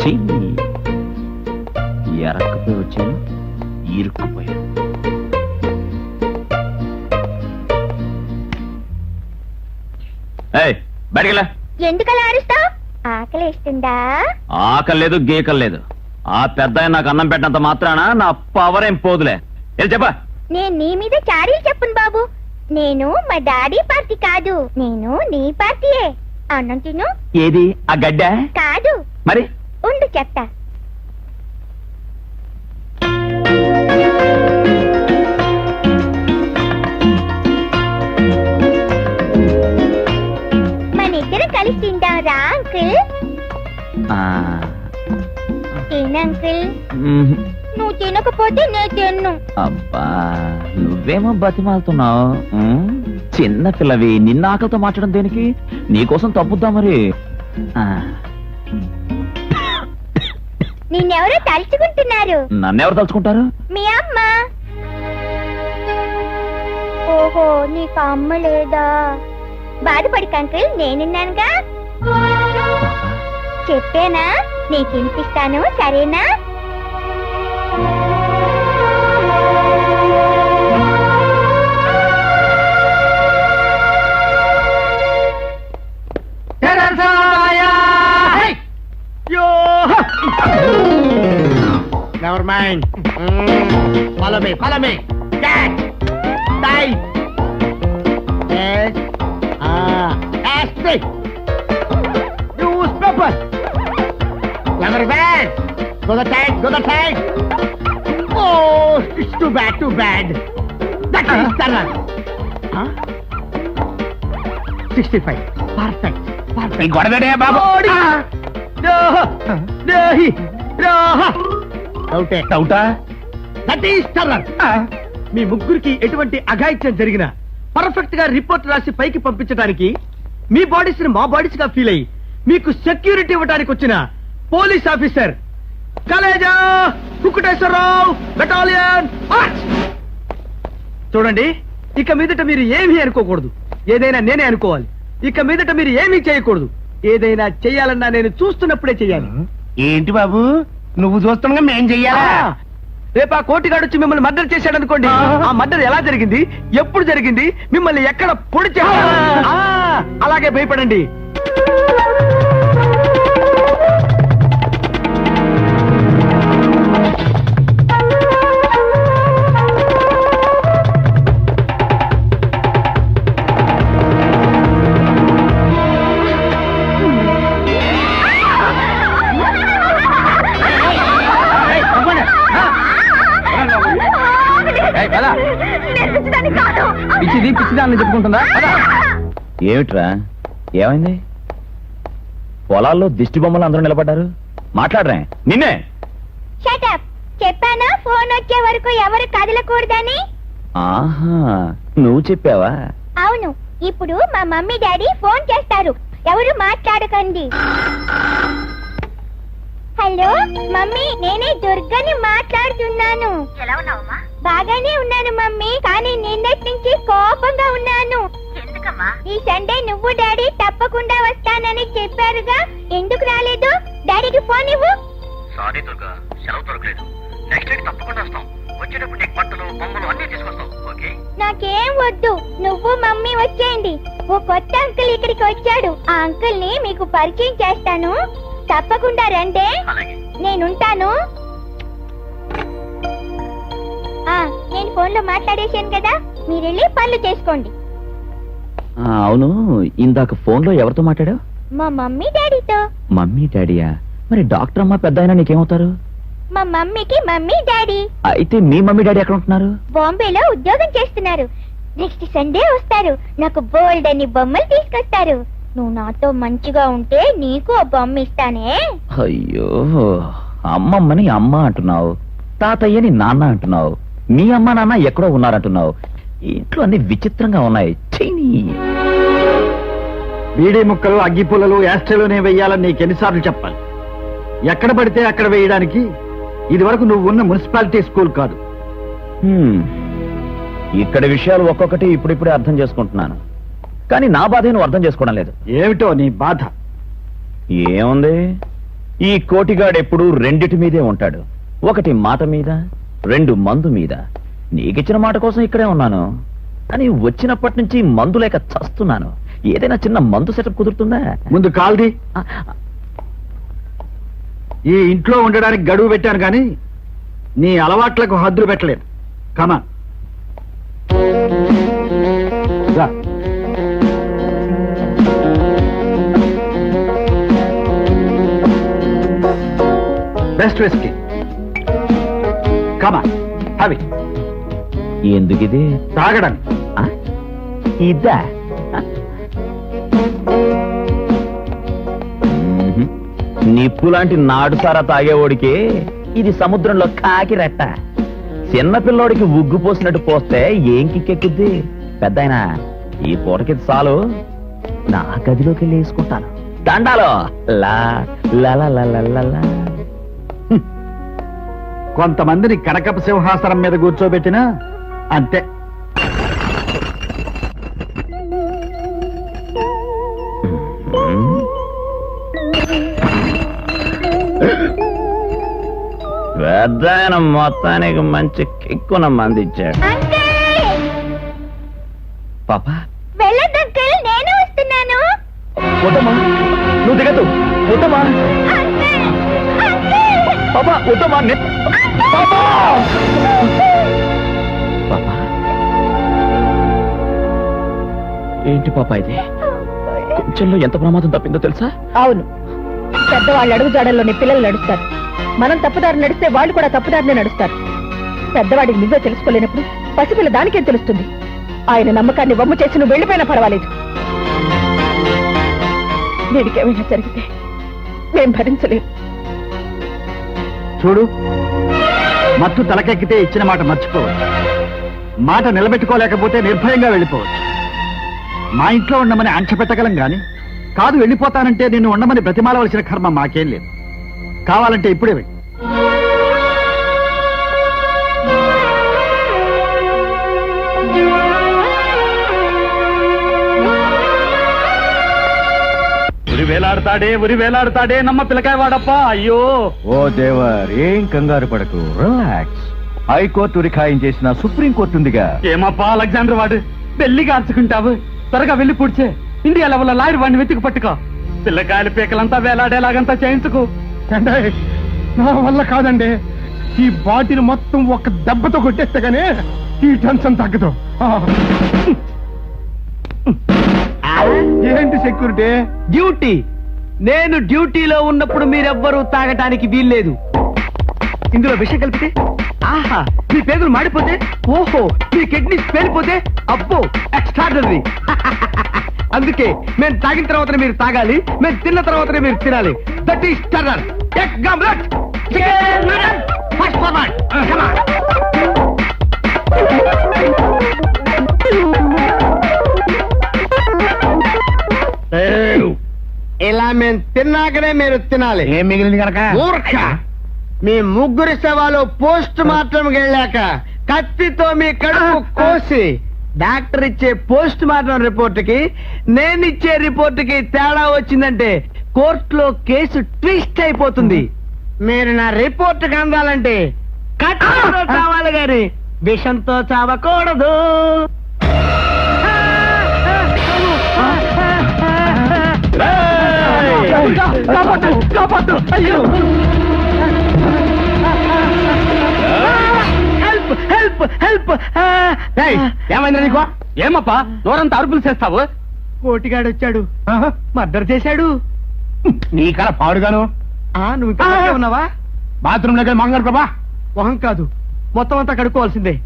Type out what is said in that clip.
చెయ్యి ఎరక్కపోయి వచ్చాను ఇరుక్కుపోయాను ఎందుకలా అరుస్తావు? ఆకలిస్తుందా? ఆకలి లేదు గీకలు లేదు ఆ పెద్ద నాకు అన్నం పెట్టినంత మాత్రాన నా పవర్ ఏం పోదులే. వెళ్ళి చెప్పా. నేను నీ మీద చాడీలు చెప్పును బాబు. నేను మా డాడీ పార్టీ కాదు. నేను నీ పార్టీయే. అన్నం తిను. ఏది? ఆ గడ్డ? కాదు. మరి? ఉండు చెప్తా మన ఇద్దరం కలిసి తిందాం రా అంకుల్ తిను అంకుల్. నువ్వు తినకపోతే నేను తిన్ను. అబ్బా నువ్వేమో బతిమాలుతున్నావు? చిన్న పిల్లవి నిన్న ఆకలితో మాట్లాడడం దేనికి? నీకోసం తప్పుద్దా మరి. ఆ, నిన్నెవరో తలుచుకుంటున్నారు. నన్నెవరు తలుచుకుంటారు? మీ అమ్మ. ఓహో నీకు అమ్మ లేదా? బాధపడి అంకుల్ నేనున్నానుగా. చెప్పేనా? నీకు వినిపిస్తాను సరేనా? Never mind. Follow me, follow me. Cat. Tight. Yes. Ah. Ashtray. Newspaper. Clever man. Go the tight, go the tight. Oh, it's too bad, too bad. That is the run. Huh? 65. Perfect. Perfect. గొడవేడే ఓడి. రోహ. రోహి. డౌటే డౌటా టర్రర్ మీ ముగ్గురికి ఎటువంటి అఘాయిత్యం జరిగినా పర్ఫెక్ట్గా report రాసి పైకి పంపించడానికి మీ బాడీస్ని మా బాడీస్గా ఫీల్ అయ్యి మీకు సెక్యూరిటీ ఇవ్వడానికి వచ్చిన పోలీస్ ఆఫీసర్ కలేజా కుకుటేశ్వరరావు బెటాలియన్! చూడండి ఇక మీదట మీరు ఏమీ అనుకోకూడదు. ఏదైనా నేనే అనుకోవాలి. ఇక మీదట మీరు ఏమీ చేయకూడదు. ఏదైనా చేయాలన్నా నేను చూస్తున్నప్పుడే చేయాలి. ఏంటి బాబు? నువ్వు చూస్తుండగా మేం చెయ్యాలా? రేపు ఆ కోటిగాడు వచ్చి మిమ్మల్ని మర్డర్ చేశాడు అనుకోండి ఆ మర్డర్ ఎలా జరిగింది? ఎప్పుడు జరిగింది? మిమ్మల్ని ఎక్కడ పొడి చేశాడు? ఆ, అలాగే భయపడండి. పిచ్చిదాన్ని చెప్పుకుంటుందా? ఏమిట్రా? ఏమైంది? పొలాల్లో దిష్టి బొమ్మలు అందరూ నిలబడ్డారు. మాట్లాడరా. నిన్నే. చెప్పానా? ఫోన్ వచ్చే వరకు ఎవరు కదలకూడదని? ఆహా నువ్వు చెప్పావా? అవును. ఇప్పుడు మా మమ్మీ డాడీ ఫోన్ చేస్తారు. ఎవరు మాట్లాడకండి. హలో మమ్మీ నేనే దుర్గని మాట్లాడుతున్నాను. ఎలా ఉన్నావమ్మా? బాగానే ఉన్నాను మమ్మీ. కానీ నిన్నటి నుంచి కోపంగా ఉన్నాను. ఎందుకమ్మా? ఈ సండే నువ్వు డాడీ తప్పకుండా వస్తానని చెప్పారుగా. ఎందుకు రాలేదు? డాడీకి ఫోన్ ఇవ్వు. సారీ దుర్గా సెలవు దొరకలేదు. నెక్స్ట్ వీక్ తప్పకుండా వస్తాం. వచ్చేటప్పుడు నీకు బట్టలు బొమ్మలు అన్ని తీసుకొస్తాం ఓకే? నాకేం వద్దు. నువ్వు మమ్మీ వచ్చేయండి. ఓ కొత్త అంకుల్ ఇక్కడికి వచ్చాడు. ఆ అంకుల్ని మీకు పరిచయం చేస్తాను. తప్పకుండా రండే. నేనుంటాను. నేను ఫోన్లో మాట్లాడేశాను కదా మీరు వెళ్ళి పనులు చేసుకోండి. ఆ, అవును ఇందాక ఫోన్లో ఎవరితో మాట్లాడావు? మా మమ్మీ డాడీతో. మమ్మీ డాడీయా? మరి డాక్టర్ అమ్మా పెద్ద అయినా నీకేమవుతారు? మా మమ్మీకి మమ్మీ డాడీ. అయితే మీ మమ్మీ డాడీ ఎక్కడ ఉంటున్నారు? బాంబేలో ఉద్యోగం చేస్తున్నారు. నెక్స్ట్ సండే వస్తారు. నాకు బోల్డ్ అని బొమ్మలు తీసుకొస్తారు. నువ్వు నాతో మంచిగా ఉంటే నీకు ఆ బొమ్మ ఇస్తానే. అయ్యో అమ్మమ్మని అమ్మ అంటున్నావు. తాతయ్యని నాన్న అంటున్నావు. మీ అమ్మ నాన్న ఎక్కడో ఉన్నారంటున్నావు. ఇంట్లో అన్ని విచిత్రంగా ఉన్నాయి. చైనీ. బీడీ ముక్కలు అగ్గిపుల్లలు యాస్ట్రేలోనే వెయ్యాలని నీకు ఎన్నిసార్లు చెప్పాలి. ఎక్కడ పడితే అక్కడ వేయడానికి ఇది వరకు నువ్వు ఉన్న మున్సిపాలిటీ స్కూల్ కాదు. ఇక్కడ విషయాలు ఒక్కొక్కటి ఇప్పుడిప్పుడే అర్థం చేసుకుంటున్నాను. కానీ నా బాధ నువ్వు అర్థం చేసుకోవడం లేదు. ఏమిటో నీ బాధ? ఏముంది? ఈ కోటిగాడు ఎప్పుడు రెండిటి మీదే ఉంటాడు. ఒకటి మాట మీద రెండు మందు మీద. నీకిచ్చిన మాట కోసం ఇక్కడే ఉన్నాను. కానీ వచ్చినప్పటి నుంచి మందు లేక చస్తున్నాను. ఏదైనా చిన్న మందు సెటప్ కుదురుతుందా? ముందు కాల్ది ఈ ఇంట్లో ఉండడానికి గడువు పెట్టాను కానీ నీ అలవాట్లకు హద్దులు పెట్టలేదు. కమా బెస్ట్ విస్కీ కమా అవి ఎందుకిది? తాగడానికి ఆ? ఇదా? మ్మ్హ్. నిప్పు లాంటి నాడు సారా తాగేవాడికి ఇది సముద్రంలో కాకి రెట్ట. చిన్న పిల్లోడికి ఉగ్గు పోసినట్టు పోస్తే ఏం కిక్కెక్కుద్ది? పెద్ద ఈ పూటకి చాలు. నా గదిలోకి వెళ్ళి వేసుకుంటాను. దండాలో! లా లా లా లా లా. కొంతమందిని కనకప సింహాసనం మీద కూర్చోబెట్టినా అంతే. పెద్ద ఆయన మొత్తానికి మంచి కిక్కున మంది ఇచ్చాడు పాపా? నువ్వు దిగదు పాపా వద్దమ్మా ఏంటి పాపా ఇది? కొంచెంలో ఎంత ప్రమాదం తప్పిందో తెలుసా? అవును. పెద్దవాళ్ళు అడుగు జాడల్లోని పిల్లలు నడుస్తారు. మనం తప్పుదారి నడిస్తే వాళ్ళు కూడా తప్పుదారినే నడుస్తారు. పెద్దవాడికి నిజం తెలుసుకోలేనప్పుడు పసిపిల్ల దానికేం తెలుస్తుంది? ఆయన నమ్మకాన్ని వమ్ము చేసి నువ్వు వెళ్ళిపోయినా పర్వాలేదు. వీడికేమైనా జరిగితే మేం భరించలేం చూడు. మత్తు తలకెక్కితే ఇచ్చిన మాట మర్చిపోవచ్చు. మాట నిలబెట్టుకోలేకపోతే నిర్భయంగా వెళ్ళిపోవచ్చు. మా ఇంట్లో ఉండమని అంచపెట్టగలం గాని కాదు వెళ్ళిపోతానంటే నిన్ను ఉండమని బ్రతిమాలవలసిన కర్మ మాకేం లేదు. కావాలంటే ఇప్పుడే వెళ్ళి. వేలాడతాడే ఉరి వేలాడతాడే నమ్మ పిల్లకాయ వాడప్ప అయ్యో. ఓ దేవర్ ఏం కంగారు పడకు రిలాక్స్ హైకోర్టు ఉరిఖాయం చేసిన సుప్రీం కోర్టు ఉందిగా. ఏమప్పా అలెగ్జాండర్ వాడు? పెళ్ళి కార్చుకుంటావు త్వరగా వెళ్ళి పుడిచే. ఇండియా లెవెల్ లాయర్ వాడిని వెతికి పట్టుకో. పిల్లకాయల పీకలంతా వేలాడేలాగంతా చేయించుకో. నా వల్ల కాదండి. ఈ బాటిని మొత్తం ఒక దెబ్బతో కొట్టేస్తే గానీ ఈ టెన్షన్ తగ్గదు. ఆ. ఏంటి సెక్యూరిటీ? డ్యూటీ. నేను డ్యూటీలో ఉన్నప్పుడు మీరెవ్వరూ తాగటానికి వీల్లేదు. ఇందులో విషయం కలిపితే? ఆహా మీ పేదలు మాడిపోతే? ఓహో మీ కిడ్నీస్ పేలిపోతే? అబ్బో ఎక్స్ట్రాడనరీ అందుకే మేము తాగిన తర్వాతనే మీరు తాగాలి మేము తిన్న తర్వాతనే మీరు తినాలి. దట్ ఈస్ టర్నర్ ఇలా మేము తిన్నాకనే మీరు తినాలి. ఏం మిగిలింది కనుక? మూర్ఖ! మీ ముగ్గురి శవాలు పోస్ట్ మార్టం వెళ్ళాక కత్తితో మీ కడుపు కోసి డాక్టర్ ఇచ్చే పోస్ట్ మార్టం రిపోర్ట్కి నేను ఇచ్చే రిపోర్ట్కి తేడా వచ్చిందంటే కోర్టులో కేసు ట్విస్ట్ అయిపోతుంది. మీరు నా రిపోర్ట్ అందాలంటే కత్తితో చావాలి గాని విషంతో చావకూడదు. కాపాడు కాపాడు అయ్యో. హెల్ప్ హెల్ప్ హెల్ప్ ఏమైంది నీకు? ఏమప్పా దూరంతా అరుపులు చేస్తావు? కోటిగాడు వచ్చాడు. మర్డర్ చేశాడు. నీ కళ పాడుగాను. ఆ నువ్వు ఉన్నావా? బాత్రూమ్ దగ్గర మంగారు ప్రభా. మొహం కాదు మొత్తం అంతా కడుక్కోవాల్సిందే.